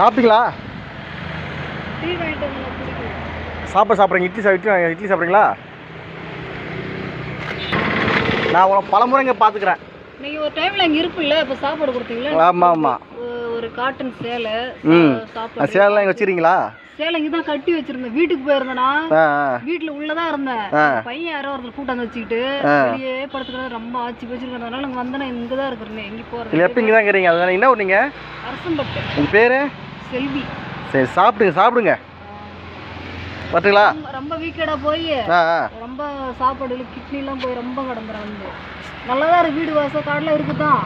சாப்பிட்டீங்களா? சாப்பாடு சாப்பிட்றீங்க. இட்லி சா இட்லி இட்லி சாப்பிட்றீங்களா? நான் உங்களை பலமுறை இங்கே பார்த்துக்கிறேன். நீங்க ஒரு டைம்ல அங்க இருப்பில்ல இப்ப சாப்பாடு கொடுத்தீங்களா ஆமாம் ஆமாம் ஒரு காட்டன் சேலை ம். சாப்பாடு சேலைலாம் இங்கே வச்சுருக்கீங்களா? சேலை இங்க தான் கட்டி வச்சிருந்தேன். வீட்டுக்கு போயிருந்தேனா வீட்டுல உள்ளதான் இருந்தேன். பையன் யாரோ ஒருத்தர் கூட்டம் வச்சுக்கிட்டு. வெளியே படுத்துக்கிறது ரொம்ப ஆச்சு. போச்சுருக்கிறதுனால இங்க வந்தேன் இங்க தான் இருக்கிறேன் எங்க போறது எப்போ இங்கே தான் இருக்கிறீங்க. அதுதானே என்ன பண்ணீங்க? அரசம்பட்டு உங்கள் பேர்? செல்வி. சரி சாப்பிடுங்க சாப்பிடுங்க. வரட்டுங்களா ரொம்ப- வீக்கடா போய். ரொம்ப சாப்பாடு கிட்னிலாம் போய் ரொம்ப கிடந்துறேன் வந்து. நல்லா தான் இருக்கு வீடு வாசல் காடெல்லாம் இருக்குதான்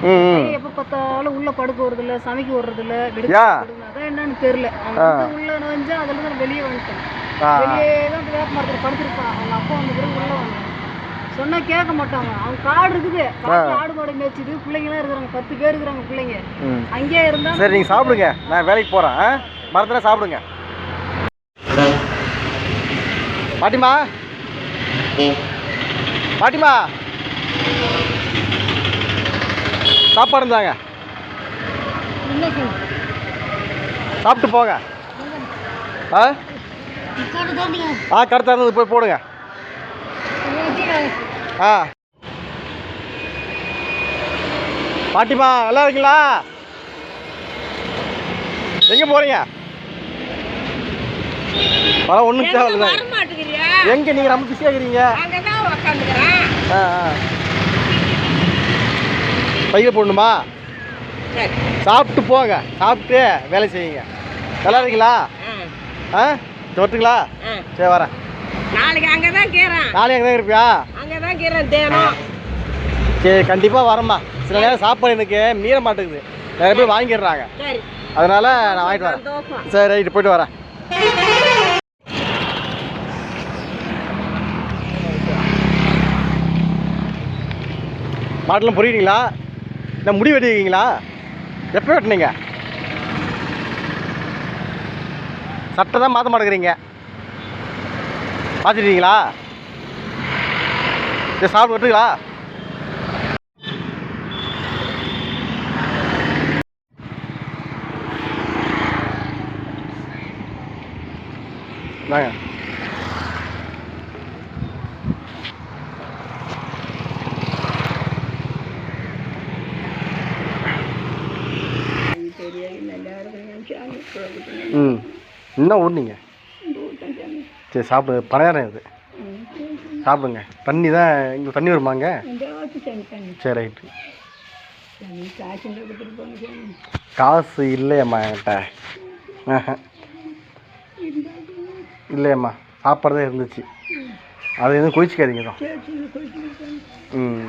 எப்ப பார்த்தாலும் உள்ள படுக்க வர்றது இல்ல சமைக்க வர்றது இல்ல. அதான் என்னன்னு தெரியல. உள்ள நுழைஞ்சா அதுல இருந்து வெளியே வந்துட்டேன். வெளியே தான் வேப்ப மரத்துல படுத்திருப்பான் அவங்க அப்பா வந்து உள்ள வந்தான். சொன்னா கேட்க மாட்டாங்க. அவன் காடு இருக்குது. ஆடு மாடு மேய்ச்சிது. பிள்ளைங்களாம் இருக்கிறாங்க. பத்து பேர் இருக்கிறாங்க பிள்ளைங்க. அங்கேயே இருந்தா சரி நீங்கள் சாப்பிடுங்க. நான் வேலைக்கு போகிறேன் மரத்தில் சாப்பிடுங்க. பாட்டிமா? பாட்டிமா? சாப்பாடு இருந்தாங்க? சாப்பிட்டு போங்க. ஆ. ஆ இருந்தது போய் போடுங்க. ஆ. பாட்டிமா நல்லா இருக்கீங்களா? எங்கே போகிறீங்க பரவாயில்ல ஒன்றும் தேவையில்ல? எங்கே நீங்கள் ரொம்ப பிஸியாக இருக்கிறீங்க. ஆ ஆ. பையில போடணுமா. சாப்பிட்டு போங்க. சாப்பிட்டு வேலை செய்யுங்க. நல்லா இருக்கீங்களா? ஆ. தொட்டுங்களா ஆ. சரி வரேன். நாளைக்கு அங்கதான் கீறேன் நாளைக்கு எங்கே தான் இருப்பியா? தேனும் சரி கண்டிப்பாக வரேம்மா சில நேரம் சாப்பாடு எனக்கு மீற மாட்டேங்குது. நிறைய பேர் வாங்கிடுறாங்க. அதனால நான் வாங்கிட்டு வரேன். சரி ரைட்டு போயிட்டு வரேன். மாட்டெல்லாம் புரியுறீங்களா? இல்லை முடி வெட்டிருக்கீங்களா? எப்போ வெட்டினீங்க? சட்டை தான் மாற்ற மாட்டேங்கிறீங்க. மாற்றிட்டீங்களா சரி சாப்பிட்டு வெட்டுங்களா வாங்க என்ன ஓடுனீங்க சரி சாப்பிடு. பணியாரம் இது. சாப்பிடுங்க. தண்ணி தான் இங்கே தண்ணி வருமாங்க? சரி ரைட்டு. காசு இல்லையம்மா என்கிட்ட. இல்லையம்மா சாப்பாடு தான் இருந்துச்சு. அதை எதுவும் குளிச்சிக்காதீங்க தான் ம்.